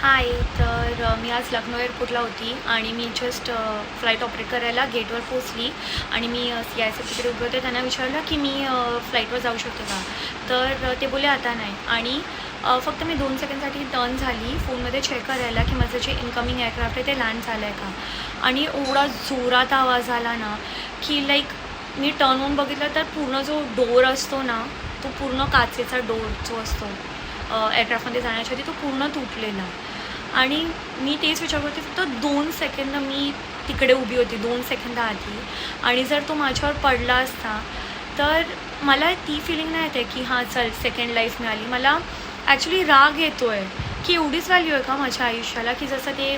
हाय तर मी आज लखनौ एअरपोर्टला होती आणि मी जस्ट फ्लाईट ऑपरेट करायला गेटवर पोचली आणि मी सी आय सी तिकडे उभे होते. त्यांना विचारलं की मी फ्लाईटवर जाऊ शकते का? तर ते बोले आता नाही. आणि फक्त मी दोन सेकंडसाठी टर्न झाली. फोनमध्ये चेक करायला की माझं जे इन्कमिंग एअरक्राफ्ट आहे ते लँड झालं आहे का? आणि एवढा जोरात आवाज आला ना की लाईक मी टर्न होऊन बघितलं तर पूर्ण जो डोर असतो ना तो पूर्ण काचेचा डोर जो असतो एअरक्राफ्टमध्ये जाण्याच्या आधी तो पूर्ण तुटलेला. आणि मी तेच विचार करते फक्त दोन सेकंद मी तिकडे उभी होती दोन सेकंद आधी. आणि जर तो माझ्यावर पडला असता तर मला ती फिलिंग नाही येते की हां चल सेकंड लाईफ मिळाली. मला ॲक्च्युली राग येतो आहे की एवढीच व्हॅल्यू आहे का माझ्या आयुष्याला? की जसं ते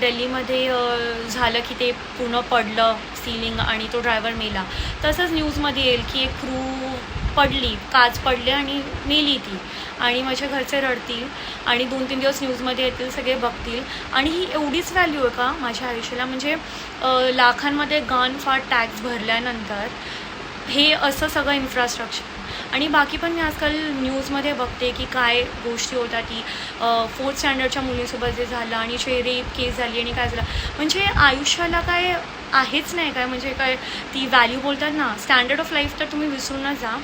डेल्लीमध्ये दिल्लीमध्ये झालं की ते पूर्ण पडलं सिलिंग आणि तो ड्रायव्हर मेला. तसंच न्यूजमध्ये येईल की एक क्रू पडली काच पडली आणि मेली ती. आणि माझ्या घरचे रडतील आणि दोन तीन दिवस न्यूजमध्ये येतील सगळे बघतील. आणि ही एवढीच व्हॅल्यू आहे का माझ्या आयुष्याला? म्हणजे लाखांमध्ये गन फार टॅक्स भरल्यानंतर हे असं सगळं इन्फ्रास्ट्रक्चर आणि बाकी पण मी आजकाल न्यूजमध्ये बघते की काय गोष्टी होतात की फोर्थ स्टँडर्डच्या मुलीसोबत जे झालं आणि जे रेप केस झाली आणि काय झालं. म्हणजे आयुष्याला काय आहेच नाही काय? म्हणजे काय ती व्हॅल्यू बोलतात ना स्टँडर्ड ऑफ लाईफ तर तुम्ही विसरूनच जा.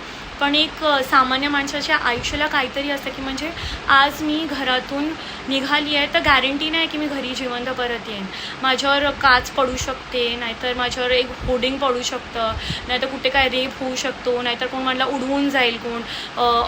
पण एक सामान्य माणसाच्या आयुष्याला काहीतरी असतं की म्हणजे आज मी घरातून निघाली आहे तर गॅरंटी नाही की मी घरी जिवंत परत येईन. माझ्यावर काच पडू शकते नाहीतर माझ्यावर एक होर्डिंग पडू शकतं नाहीतर कुठे काय रेप होऊ शकतो नाहीतर कोण मला उडवून जाईल कोण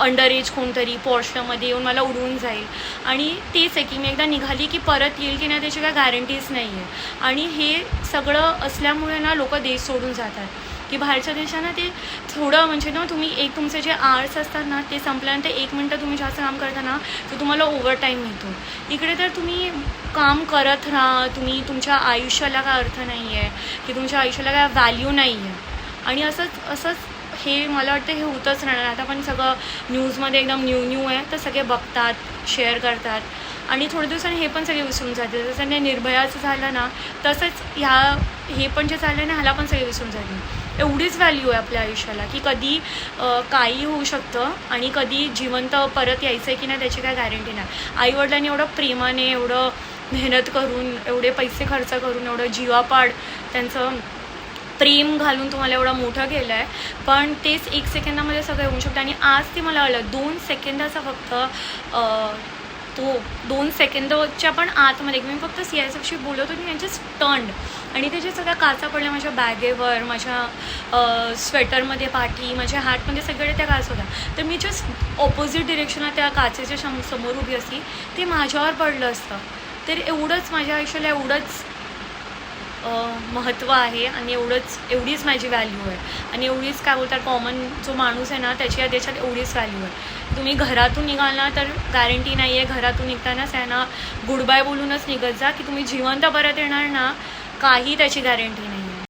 अंडर एज कोणतरी पॉर्शमध्ये येऊन मला उडवून जाईल. आणि तेच आहे की मी एकदा निघाली की परत येईल की नाही त्याची काय गॅरंटीज नाही आहे आणि हे सगळं असल्यामुळे ना लोक देश सोडून जातात. की बाहेरच्या देशांना ते थोडं म्हणजे ना तुम्ही एक तुमचे जे आर्ट्स असतात ना ते संपल्यानंतर एक मिनटं तुम्ही जास्त काम करता ना तर तुम्हाला ओव्हर टाईम मिळतो. इकडे तर तुम्ही काम करत राहा तुम्ही तुमच्या आयुष्याला काय अर्थ नाही आहे की तुमच्या आयुष्याला काय व्हॅल्यू नाही आहे आणि असंच असंच हे मला वाटतं हे होतच राहणार. आता पण सगळं न्यूजमध्ये एकदम न्यू न्यू आहे तर सगळे बघतात शेअर करतात. आणि थोड्या दिवसांनी हे पण सगळे विसरून जाते जसं निर्भयाचं झालं ना तसंच ह्या हे पण जे चाललं ना ह्याला पण सगळे विसरून जाते एवढीच व्हॅल्यू आहे आपल्या आयुष्याला की कधी काही होऊ शकतं आणि कधी जिवंत परत यायचं आहे की नाही त्याची काय गॅरंटी नाही. आईवडिलांनी एवढं प्रेमाने एवढं मेहनत करून एवढे पैसे खर्च करून एवढं जीवापाड त्यांचं प्रेम घालून तुम्हाला एवढं मोठं केलं आहे पण तेच एक सेकंदामध्ये सगळं होऊ शकतं आणि आज ते मला आलं दोन सेकंदाचा फक्त अ, तो दोन सेकंदच्या पण आतमध्ये. मी फक्त सी आय एसशी बोलत होती त्यांचे स्टंड आणि त्याच्या सगळ्या काचा पडल्या माझ्या बॅगेवर माझ्या स्वेटरमध्ये पाठी माझ्या हॅटमध्ये सगळे त्या काच होत्या. तर मी जस्ट ऑपोजिट डिरेक्शनला त्या काचेच्या समोर उभी असती. ते माझ्यावर पडलं असतं. तर एवढंच माझ्या आयुष्याला एवढंच महत्त्व आहे आणि एवढंच एवढीच माझी व्हॅल्यू आहे. आणि एवढीच काय बोलतात कॉमन जो माणूस आहे ना त्याची या देशात एवढीच व्हॅल्यू आहे. तुम्ही घरातून निघाल ना तर गॅरंटी नाही आहे घरातून निघतानाच आहे ना गुड बाय बोलूनच निघत जा की तुम्ही जिवंत परत येणार ना काही त्याची गॅरंटी नाही.